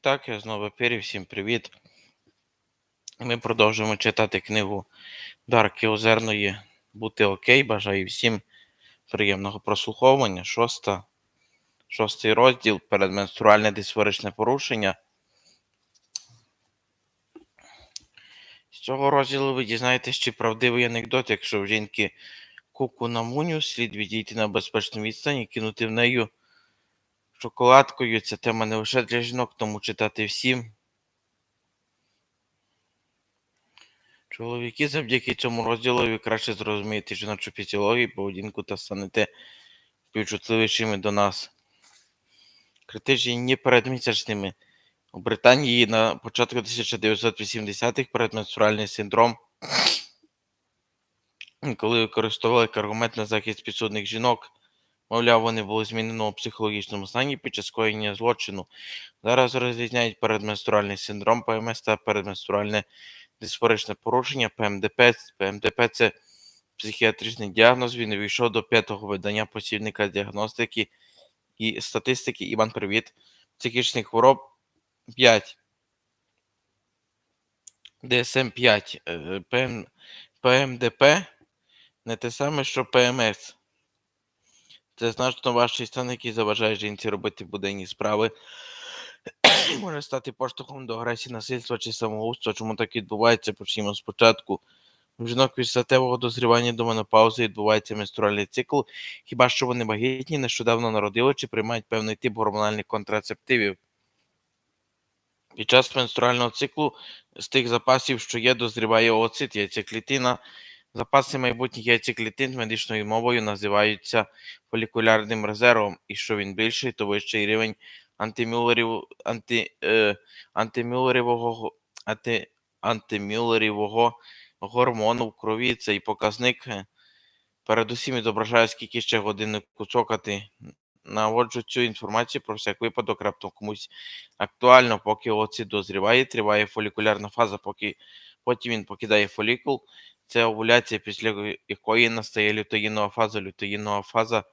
так, я знову в ефірі. Всім привіт. Ми продовжуємо читати книгу Дарки Озерної Бути Окей. Бажаю всім приємного прослуховування. Шоста, Шостий розділ передменструальне дисфоричне порушення. З цього розділу ви дізнаєтесь, чи правдивий анекдот, якщо в жінки куку на муню, слід відійти на безпечну відстань і кинути в нею шоколадкою. Ця тема не лише для жінок, тому читати всім. Чоловіки завдяки цьому розділу краще зрозумієте жіночу фізіологію, поведінку та станете співчутливішими до нас. Критичні дні перед місячними. У Британії на початку 1980-х передменструальний синдром, коли використовували як захист підсудних жінок, мовляв, вони були змінено у психологічному стані під час скоєння злочину. Зараз розрізняють передменструальний синдром ПМС та передменструальне дисфоричне порушення ПМДП. ПМДП це психіатричний діагноз. Він увійшов до п'ятого видання посібника діагностики і статистики. Іван, привіт. Психічних хвороб 5. ДСМ-5. Е, ПМ... ПМДП не те саме, що ПМС. Це значно важчий стан, який заважає жінці робити буденні справи. Може стати поштовхом до агресії, насильства чи самогубства. Чому так відбувається? Почнімо спочатку. У жінок від статевого дозрівання до менопаузи відбувається менструальний цикл. Хіба що вони вагітні, нещодавно народили чи приймають певний тип гормональних контрацептивів. Під час менструального циклу з тих запасів, що є, дозріває ooцит, яйцеклітина. Запаси майбутніх яйцеклітин медичною мовою називаються фолікулярним резервом, і що він більший, то вищий рівень антимюлерів, анти, е, антимюлерівого, анти, антимюлерівого гормону в крові. Цей показник е, передусім відображає, скільки ще годиннику цокати. Наводжу цю інформацію про всяк випадок, раптом комусь актуально, поки оці дозріває, триває фолікулярна фаза, поки потім він покидає фолікул. Це овуляція, після якої настає лютеїнова фаза. Лютеїнова фаза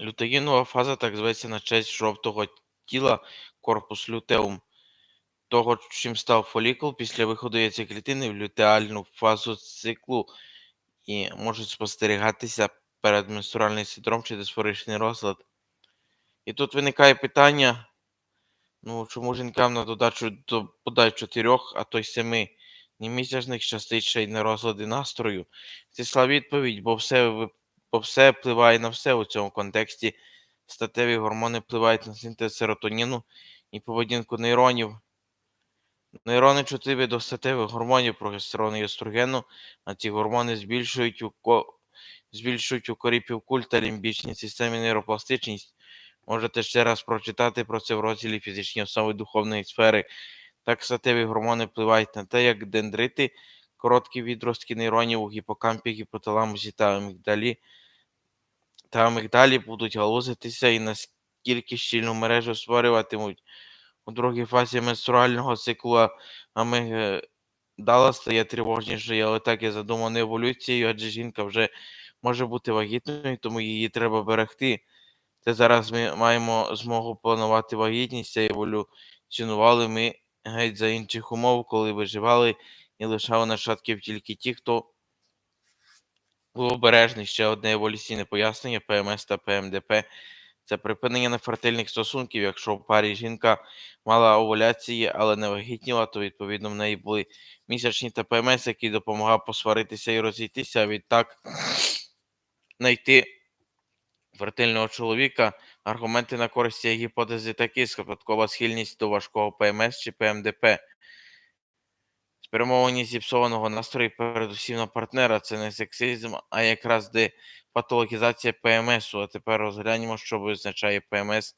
Лютеїнова фаза так зветься на честь жовтого тіла корпус лютеум, того, чим став фолікул після виходу яйцеклітини в лютеальну фазу циклу і можуть спостерігатися передменструальний синдром чи дисфоричний розлад. І тут виникає питання: ну, чому жінкам на додачу до бодай чотирьох, а то й семи немісячних щастить ще й на розлади настрою? Це слава відповідь, бо все бо все впливає на все у цьому контексті. Статеві гормони впливають на синтез серотоніну і поведінку нейронів. Нейрони чутливі до статевих гормонів прогестерону і естрогену, а ці гормони збільшують у збільшують у корі півкуль та лімбічній системі нейропластичність. Можете ще раз прочитати про це в розділі фізичні основи духовної сфери. Так статеві гормони впливають на те, як дендрити, короткі відростки нейронів у гіпокампі, гіпоталамусі та амігдалі та амигдалі будуть галузитися і наскільки щільну мережу створюватимуть. У другій фазі менструального циклу амигдала стає тривожнішою, але так і задумано еволюцією, адже жінка вже може бути вагітною, тому її треба берегти. Це зараз ми маємо змогу планувати вагітність, а еволюціонували ми геть за інших умов, коли виживали і лишали нащадків тільки ті, хто був обережний. Ще одне еволюційне пояснення ПМС та ПМДП це припинення нефертильних стосунків. Якщо в парі жінка мала овуляції, але не вагітніла, то відповідно в неї були місячні та ПМС, який допомагав посваритися і розійтися, а відтак знайти фертильного чоловіка. Аргументи на користь цієї гіпотези такі: спадкова схильність до важкого ПМС чи ПМДП. Спрямованість зіпсованого настрою передусім на партнера це не сексизм, а якраз депатологізація ПМСу. А тепер розглянемо, що визначає ПМС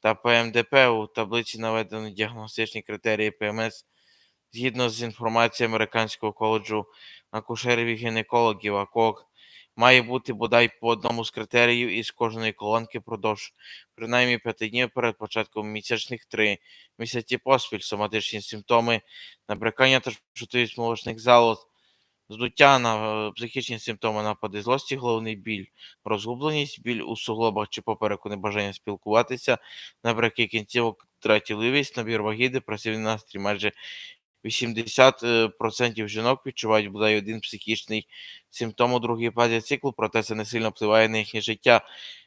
та ПМДП. У таблиці наведено діагностичні критерії ПМС згідно з інформацією Американського коледжу акушерів і гінекологів. АКОГ має бути бодай по одному з критеріїв із кожної колонки продовж принаймні 5 днів перед початком місячних 3 місяці поспіль, соматичні симптоми, набрякання та чутливість молочних залоз, здуття, на психічні симптоми, напади злості, головний біль, розгубленість, біль у суглобах чи попереку, небажання спілкуватися, набряки кінцівок, тратівливість, набір ваги, депресивний настрій. Майже 80% жінок відчувають бодай один психічний симптом у другій фазі циклу, проте це не сильно впливає на їхнє життя.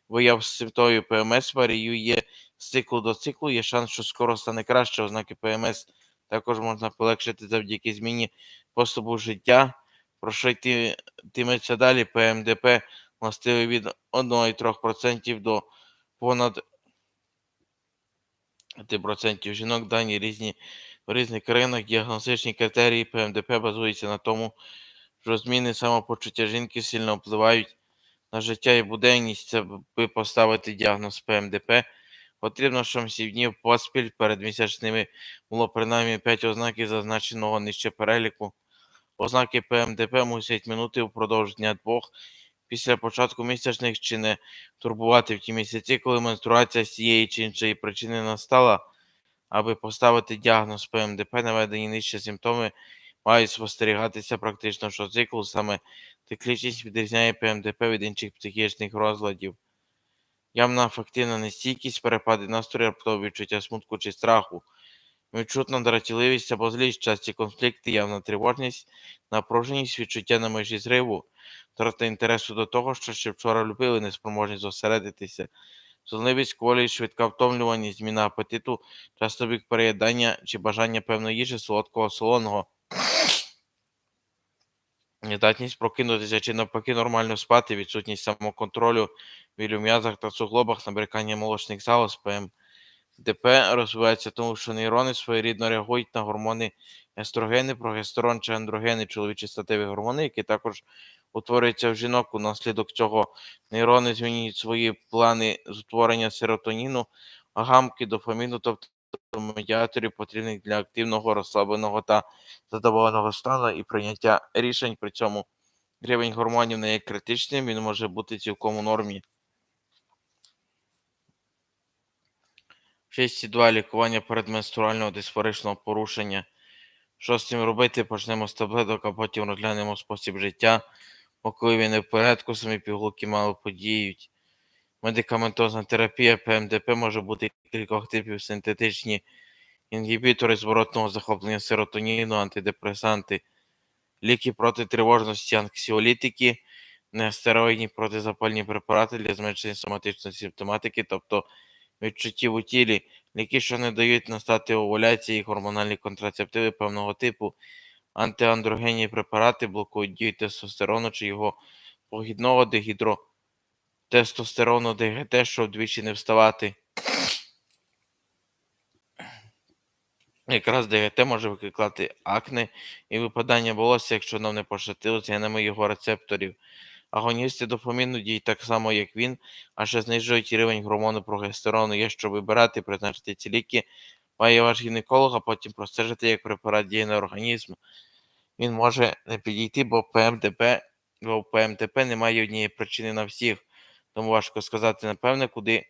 Вияв симптомів ПМС варіює з циклу до циклу, є шанс, що скоро стане краще. Ознаки ПМС також можна полегшити завдяки зміні способу життя. Про що йти йтиметься далі? ПМДП властивий від 1,3% до понад 5% жінок дані різні в різних країнах. Діагностичні критерії ПМДП базуються на тому, що зміни самопочуття жінки сильно впливають на життя і буденність, аби поставити діагноз ПМДП. Потрібно, щоб 7 днів поспіль перед місячними було принаймні 5 ознаків зазначеного нижче переліку. Ознаки ПМДП мусять минути впродовж дня двох після початку місячних чи не турбувати в ті місяці, коли менструація з цієї чи іншої причини настала. Аби поставити діагноз ПМДП, наведені нижче симптоми мають спостерігатися практично щоциклу, саме циклічність відрізняє ПМДП від інших психічних розладів. Явна афективна нестійкість, перепади настрою, раптове відчуття смутку чи страху, відчутна дратівливість або злість, часті конфлікти, явна тривожність, напруженість, відчуття на межі зриву, втрата інтересу до того, що ще вчора любили, неспроможність зосередитися, сонливість кволі, швидка втомлюваність, зміна апетиту, часто бік переїдання чи бажання певної їжі солодкого солоного. Нездатність прокинутися чи навпаки нормально спати, відсутність самоконтролю, біль у м'язах та суглобах, набрякання молочних залоз, ПМ. ДП розвивається тому, що нейрони своєрідно реагують на гормони естрогени, прогестерон чи андрогени, чоловічі статеві гормони, які також утворюються в жінок. Унаслідок цього нейрони змінюють свої плани з утворення серотоніну, гамки, дофаміну, тобто медіаторів, потрібних для активного, розслабленого та задоволеного стану і прийняття рішень. При цьому рівень гормонів не є критичним, він може бути цілком у нормі. 6.2. Лікування передменструального дисфоричного порушення. Що з цим робити? Почнемо з таблеток, а потім розглянемо спосіб життя. Бо не в порядку, самі пігулки мало подіють. Медикаментозна терапія ПМДП може бути кількох типів синтетичні інгібітори зворотного захоплення серотоніну, антидепресанти, ліки проти тривожності, анксіолітики, нестероїдні протизапальні препарати для зменшення соматичної симптоматики, тобто відчуттів у тілі, ліки, що не дають настати овуляції, гормональні контрацептиви певного типу, антиандрогенні препарати блокують дію тестостерону чи його погідного дегідротестостерону ДГТ, щоб вдвічі не вставати. Якраз ДГТ може викликати акне і випадання волосся, якщо воно не пошатилося генами його рецепторів. Агоністи дофаміну діють так само, як він, а ще знижують рівень гормону прогестерону. Є що вибирати, призначити ці ліки, має ваш гінеколог, а потім простежити, як препарат діє на організм. Він може не підійти, бо ПМДП, бо в немає однієї причини на всіх, тому важко сказати, напевне, куди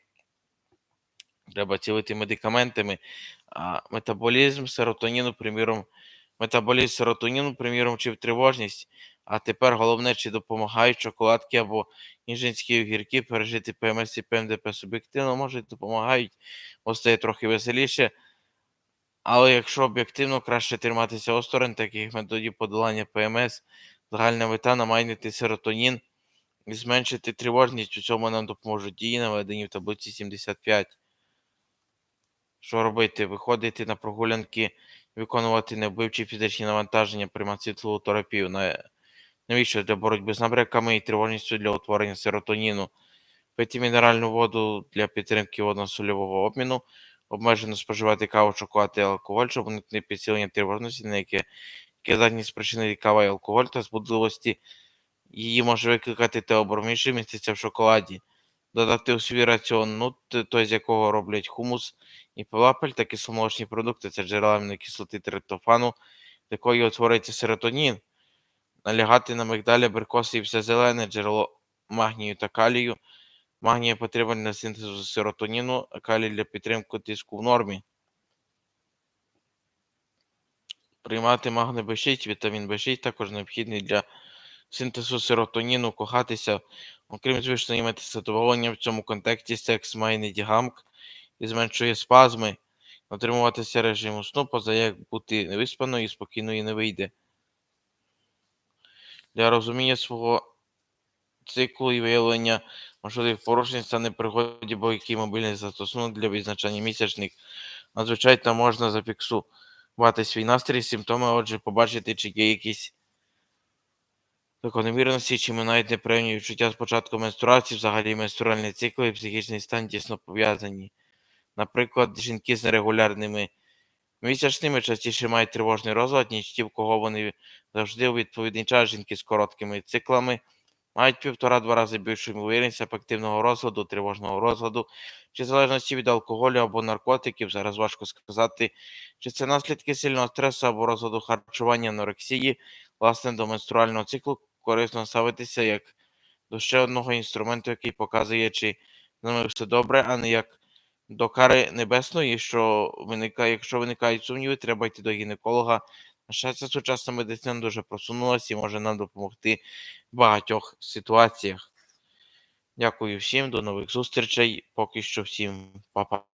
треба цілити медикаментами. А метаболізм серотоніну, приміром, метаболізм серотоніну, приміром, чи в тривожність. А тепер головне, чи допомагають шоколадки або ніжинські огірки пережити ПМС і ПМДП суб'єктивно, може, допомагають, бо стає трохи веселіше. Але якщо об'єктивно краще триматися осторонь таких методів подолання ПМС, загальна мета намайнити серотонін і зменшити тривожність. У цьому нам допоможуть дії, наведені в таблиці 75. Що робити? Виходити на прогулянки, виконувати невбивчі фізичні навантаження, приймати світлову терапію. Навіщо для боротьби з набряками і тривожністю для утворення серотоніну, пити мінеральну воду для підтримки водно-сольового обміну, обмежено споживати каву, шоколад і алкоголь, щоб уникнути підсилення тривожності, на яке, яке здатні спричинити кава і алкоголь та збудливості. Її може викликати теобром, що міститься в шоколаді. Додати у свій раціон нут, той з якого роблять хумус і палапель та кисломолочні продукти, це джерела амінокислоти триптофану, з якої утворюється серотонін налягати на мигдалі, абрикоси і все зелене, джерело магнію та калію. Магнія потрібен для синтезу серотоніну, а калій для підтримки тиску в нормі. приймати магний B6, вітамін B6 також необхідний для синтезу серотоніну, кохатися. Окрім звичайно, мати задоволення в цьому контексті секс має недігамк і зменшує спазми. Отримуватися режиму сну, поза як бути невиспаною і спокійною не вийде. Для розуміння свого циклу і виявлення можливих порушень стане пригоді будь-який мобільний застосунок для відзначання місячних. Надзвичайно можна зафіксувати свій настрій, симптоми, отже, побачити, чи є якісь закономірності, чи минають непевні відчуття з початку менструації, взагалі менструальний цикл і психічний стан тісно пов'язані. Наприклад, жінки з нерегулярними місячними частіше мають тривожний розлад, ніж ті, в кого вони завжди у відповідний час. Жінки з короткими циклами мають півтора-два рази більшу ймовірність афективного розладу, тривожного розладу, чи залежності від алкоголю або наркотиків. Зараз важко сказати, чи це наслідки сильного стресу або розладу харчування анорексії. Власне, до менструального циклу корисно ставитися як до ще одного інструменту, який показує, чи з ними все добре, а не як до кари небесної, що виникає, якщо виникають сумніви, треба йти до гінеколога. На ця сучасна медицина дуже просунулася і може нам допомогти в багатьох ситуаціях. Дякую всім, до нових зустрічей. Поки що всім па-па.